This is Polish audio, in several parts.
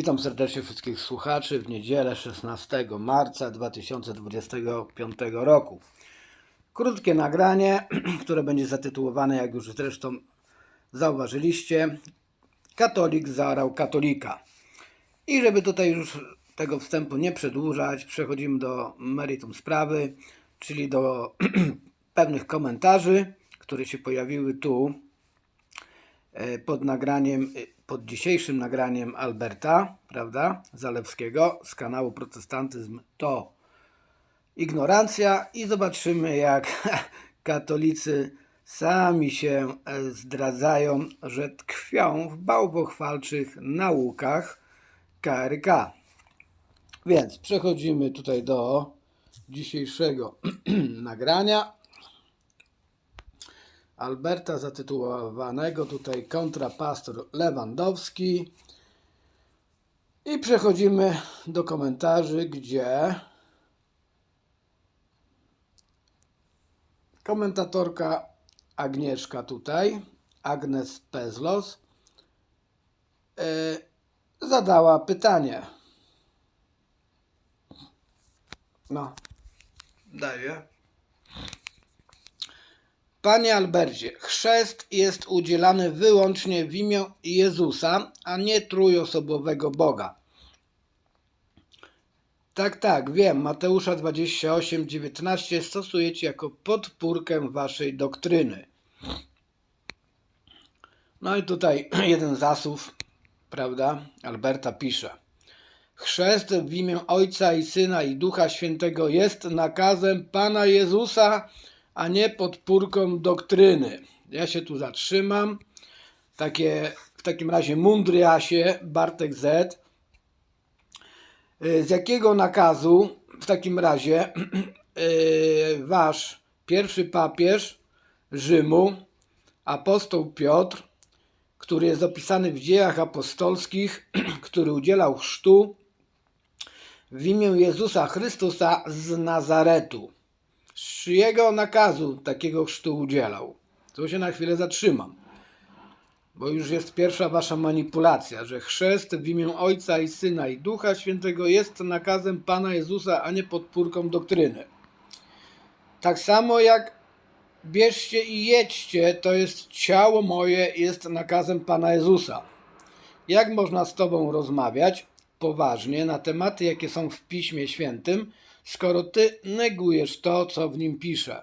Witam serdecznie wszystkich słuchaczy w niedzielę 16 marca 2025 roku. Krótkie nagranie, które będzie zatytułowane, jak już zresztą zauważyliście, Katolik zaorał katolika. I żeby tutaj już tego wstępu nie przedłużać, przechodzimy do meritum sprawy, czyli do pewnych komentarzy, które się pojawiły tu pod nagraniem, e, pod dzisiejszym nagraniem Alberta, prawda, Zalewskiego z kanału Protestantyzm to ignorancja i zobaczymy jak katolicy sami się e, zdradzają, że tkwią w bałwochwalczych naukach KRK. Więc przechodzimy tutaj do dzisiejszego nagrania. Alberta zatytułowanego tutaj kontrapastor Lewandowski. I przechodzimy do komentarzy, gdzie komentatorka Agnieszka tutaj, Agnes Pezlos, yy, zadała pytanie. No, daję. Panie Albercie, chrzest jest udzielany wyłącznie w imię Jezusa, a nie trójosobowego Boga. Tak, tak, wiem, Mateusza 28, 19 stosujecie jako podpórkę waszej doktryny. No i tutaj jeden zasów, prawda, Alberta pisze. Chrzest w imię Ojca i Syna i Ducha Świętego jest nakazem Pana Jezusa, a nie podpórką doktryny. Ja się tu zatrzymam. Takie, w takim razie mądry Jasie, Bartek Z. Y, Z jakiego nakazu w takim razie y, wasz pierwszy papież Rzymu, apostoł Piotr, który jest opisany w dziejach apostolskich, który udzielał chrztu w imię Jezusa Chrystusa z Nazaretu. Czyjego nakazu takiego chrztu udzielał? Tu się na chwilę zatrzymam. Bo już jest pierwsza wasza manipulacja, że chrzest w imię Ojca i Syna i Ducha Świętego jest nakazem Pana Jezusa, a nie podpórką doktryny. Tak samo jak bierzcie i jedźcie, to jest ciało moje, jest nakazem Pana Jezusa. Jak można z Tobą rozmawiać poważnie na tematy, jakie są w Piśmie Świętym, skoro Ty negujesz to, co w nim pisze?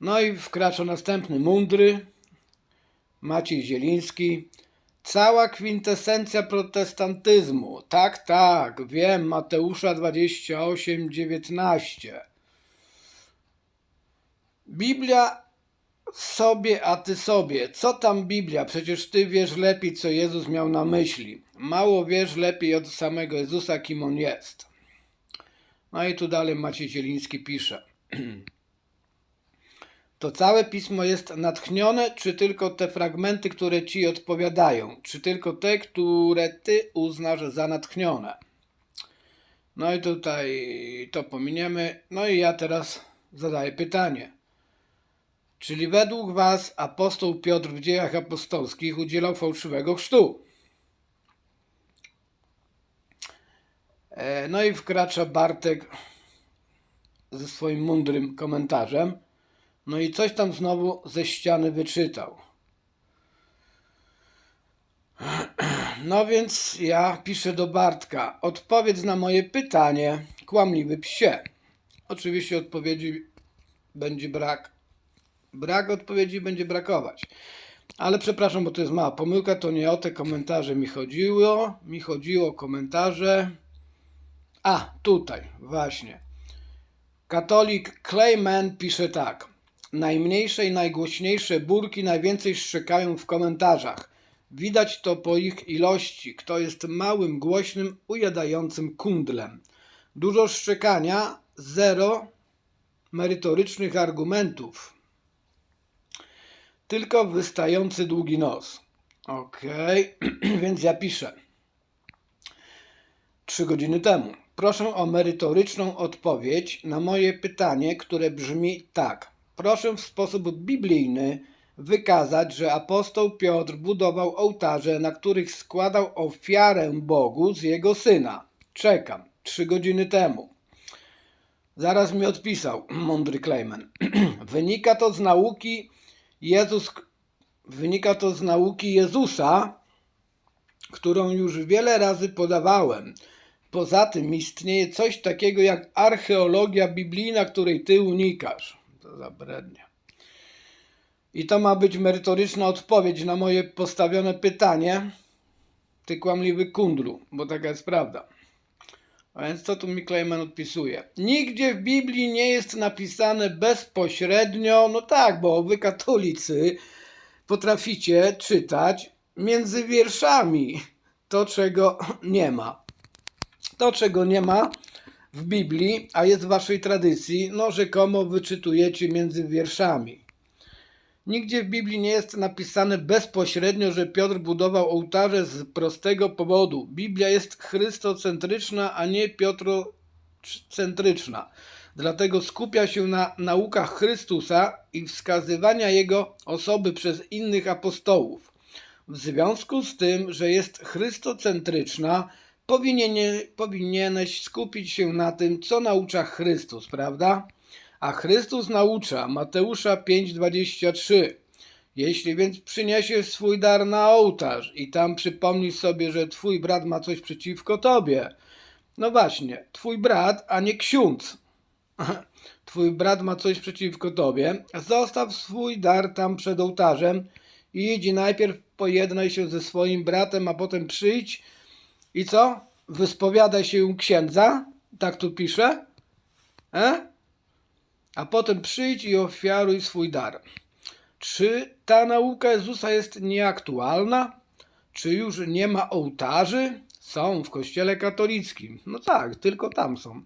No i wkracza następny mądry, Maciej Zieliński. Cała kwintesencja protestantyzmu. Tak, tak, wiem, Mateusza 28, 19. Biblia sobie, a ty sobie. Co tam Biblia? Przecież ty wiesz lepiej, co Jezus miał na myśli. Mało wiesz lepiej od samego Jezusa, kim on jest. No i tu dalej Maciej Zieliński pisze. To całe pismo jest natchnione, czy tylko te fragmenty, które ci odpowiadają, czy tylko te, które ty uznasz za natchnione? No i tutaj to pominiemy. No i ja teraz zadaję pytanie. Czyli według was apostoł Piotr w dziejach apostolskich udzielał fałszywego chrztu? No i wkracza Bartek ze swoim mądrym komentarzem. No i coś tam znowu ze ściany wyczytał. No więc ja piszę do Bartka. Odpowiedz na moje pytanie, kłamliwy psie. Oczywiście odpowiedzi będzie brak. Brak odpowiedzi będzie brakować. Ale przepraszam, bo to jest mała pomyłka, to nie o te komentarze mi chodziło. Mi chodziło o komentarze. A, tutaj, właśnie. Katolik Clayman pisze tak. Najmniejsze i najgłośniejsze burki najwięcej szczekają w komentarzach. Widać to po ich ilości, kto jest małym, głośnym, ujadającym kundlem. Dużo szczekania, zero merytorycznych argumentów. Tylko wystający długi nos. Okej, więc ja piszę. Trzy godziny temu. Proszę o merytoryczną odpowiedź na moje pytanie, które brzmi tak. Proszę w sposób biblijny wykazać, że apostoł Piotr budował ołtarze, na których składał ofiarę Bogu z jego syna. Czekam. Trzy godziny temu. Zaraz mi odpisał mądry Kleiman. Wynika to z nauki Jezus, wynika to z nauki Jezusa, którą już wiele razy podawałem. Poza tym istnieje coś takiego jak archeologia biblijna, której ty unikasz. To za brednie. I to ma być merytoryczna odpowiedź na moje postawione pytanie. Ty kłamliwy kundlu, bo taka jest prawda. A więc co tu mi Kleiman odpisuje? Nigdzie w Biblii nie jest napisane bezpośrednio, no tak, bo wy katolicy potraficie czytać między wierszami to, czego nie ma. To, czego nie ma w Biblii, a jest w waszej tradycji, no rzekomo wyczytujecie między wierszami. Nigdzie w Biblii nie jest napisane bezpośrednio, że Piotr budował ołtarze z prostego powodu. Biblia jest chrystocentryczna, a nie piotrocentryczna. Dlatego skupia się na naukach Chrystusa i wskazywania Jego osoby przez innych apostołów. W związku z tym, że jest chrystocentryczna, powinienie, powinieneś skupić się na tym, co naucza Chrystus, prawda? A Chrystus naucza Mateusza 5:23. Jeśli więc przyniesiesz swój dar na ołtarz i tam przypomnisz sobie, że twój brat ma coś przeciwko tobie. No właśnie, twój brat, a nie ksiądz. Twój brat ma coś przeciwko tobie. Zostaw swój dar tam przed ołtarzem i idź najpierw pojednaj się ze swoim bratem, a potem przyjdź i co? Wyspowiadaj się u księdza? Tak tu pisze? E? a potem przyjdź i ofiaruj swój dar. Czy ta nauka Jezusa jest nieaktualna? Czy już nie ma ołtarzy? Są w kościele katolickim. No tak, tylko tam są.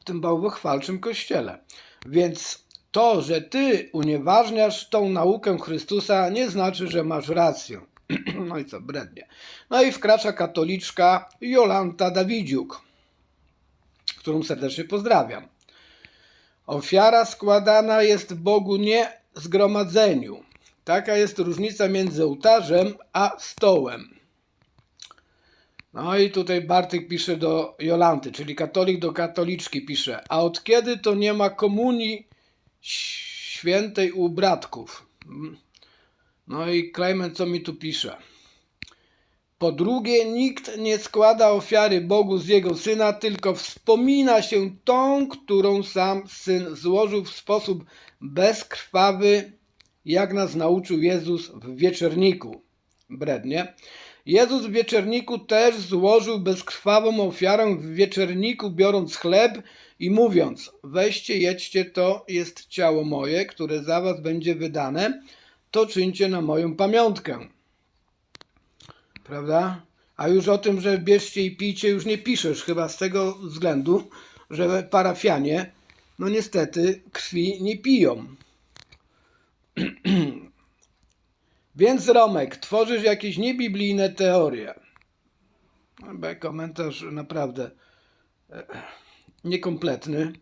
W tym bałwochwalczym kościele. Więc to, że ty unieważniasz tą naukę Chrystusa, nie znaczy, że masz rację. No i co, brednie. No i wkracza katoliczka Jolanta Dawidziuk, którą serdecznie pozdrawiam. Ofiara składana jest Bogu nie zgromadzeniu. Taka jest różnica między ołtarzem a stołem. No i tutaj Bartek pisze do Jolanty, czyli katolik do katoliczki pisze. A od kiedy to nie ma komunii świętej u bratków? No i Klejmen co mi tu pisze? Po drugie, nikt nie składa ofiary Bogu z jego syna, tylko wspomina się tą, którą sam syn złożył w sposób bezkrwawy, jak nas nauczył Jezus w wieczerniku. Brednie. Jezus w wieczerniku też złożył bezkrwawą ofiarę w wieczerniku, biorąc chleb i mówiąc: Weźcie, jedźcie, to jest ciało moje, które za was będzie wydane, to czyńcie na moją pamiątkę prawda? A już o tym, że bierzcie i pijcie, już nie piszesz, chyba z tego względu, że parafianie, no niestety, krwi nie piją. Więc Romek, tworzysz jakieś niebiblijne teorie. Komentarz naprawdę e, niekompletny.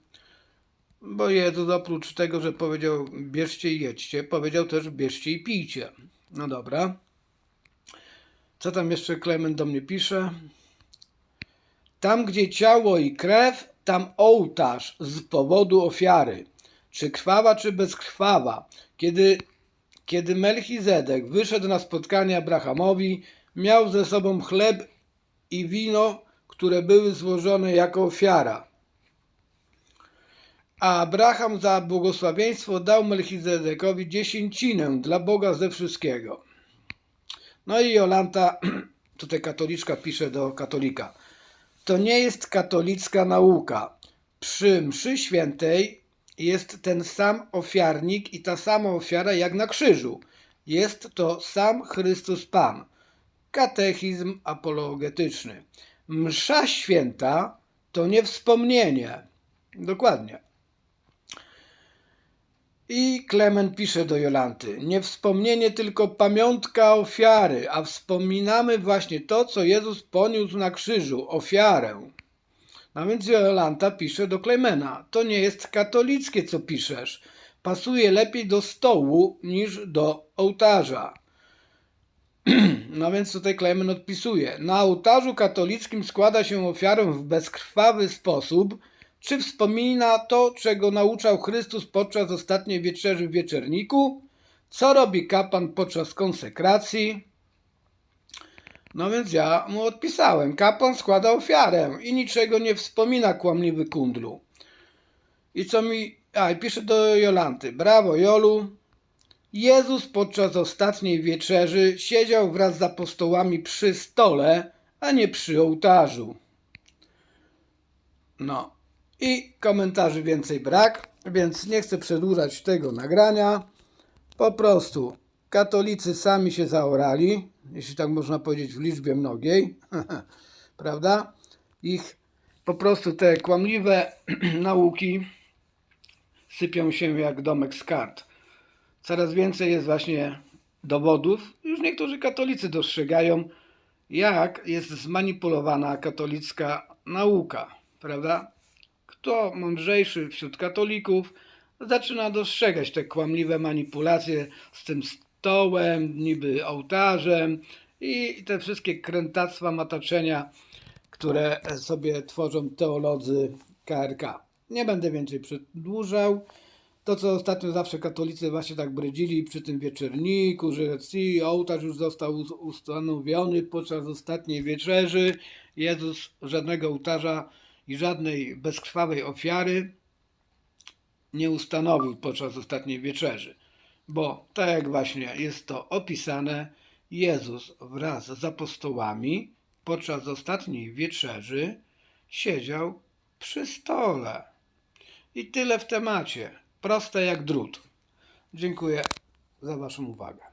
Bo Jezus oprócz tego, że powiedział bierzcie i jedźcie, powiedział też bierzcie i pijcie. No dobra. Co tam jeszcze Klement do mnie pisze? Tam, gdzie ciało i krew, tam ołtarz z powodu ofiary. Czy krwawa, czy bezkrwawa. Kiedy, kiedy Melchizedek wyszedł na spotkanie Abrahamowi, miał ze sobą chleb i wino, które były złożone jako ofiara. A Abraham za błogosławieństwo dał Melchizedekowi dziesięcinę dla Boga ze wszystkiego. No i Jolanta, tutaj katoliczka pisze do katolika. To nie jest katolicka nauka. Przy mszy świętej jest ten sam ofiarnik i ta sama ofiara jak na krzyżu. Jest to sam Chrystus Pan. Katechizm apologetyczny. Msza święta to nie wspomnienie. Dokładnie. I Klement pisze do Jolanty: Nie wspomnienie, tylko pamiątka ofiary, a wspominamy właśnie to, co Jezus poniósł na krzyżu ofiarę. No więc Jolanta pisze do Klemena: To nie jest katolickie, co piszesz. pasuje lepiej do stołu niż do ołtarza. No więc tutaj Klement odpisuje. Na ołtarzu katolickim składa się ofiarę w bezkrwawy sposób, czy wspomina to, czego nauczał Chrystus podczas ostatniej wieczerzy w wieczerniku, co robi kapłan podczas konsekracji. No więc ja mu odpisałem. Kapłan składa ofiarę i niczego nie wspomina kłamliwy kundlu. I co mi... A, i pisze do Jolanty. Brawo, Jolu. Jezus podczas ostatniej wieczerzy siedział wraz z apostołami przy stole, a nie przy ołtarzu. No i komentarzy więcej brak, więc nie chcę przedłużać tego nagrania. Po prostu katolicy sami się zaorali, jeśli tak można powiedzieć w liczbie mnogiej, prawda? Ich po prostu te kłamliwe nauki sypią się jak domek z kart coraz więcej jest właśnie dowodów. Już niektórzy katolicy dostrzegają, jak jest zmanipulowana katolicka nauka, prawda? Kto mądrzejszy wśród katolików zaczyna dostrzegać te kłamliwe manipulacje z tym stołem, niby ołtarzem i te wszystkie krętactwa, mataczenia, które sobie tworzą teolodzy KRK. Nie będę więcej przedłużał. To, co ostatnio zawsze katolicy właśnie tak brydzili przy tym wieczerniku, że ci, ołtarz już został us- ustanowiony podczas ostatniej wieczerzy. Jezus żadnego ołtarza i żadnej bezkrwawej ofiary nie ustanowił podczas ostatniej wieczerzy. Bo tak jak właśnie jest to opisane, Jezus wraz z apostołami podczas ostatniej wieczerzy siedział przy stole. I tyle w temacie. Proste jak drut. Dziękuję za Waszą uwagę.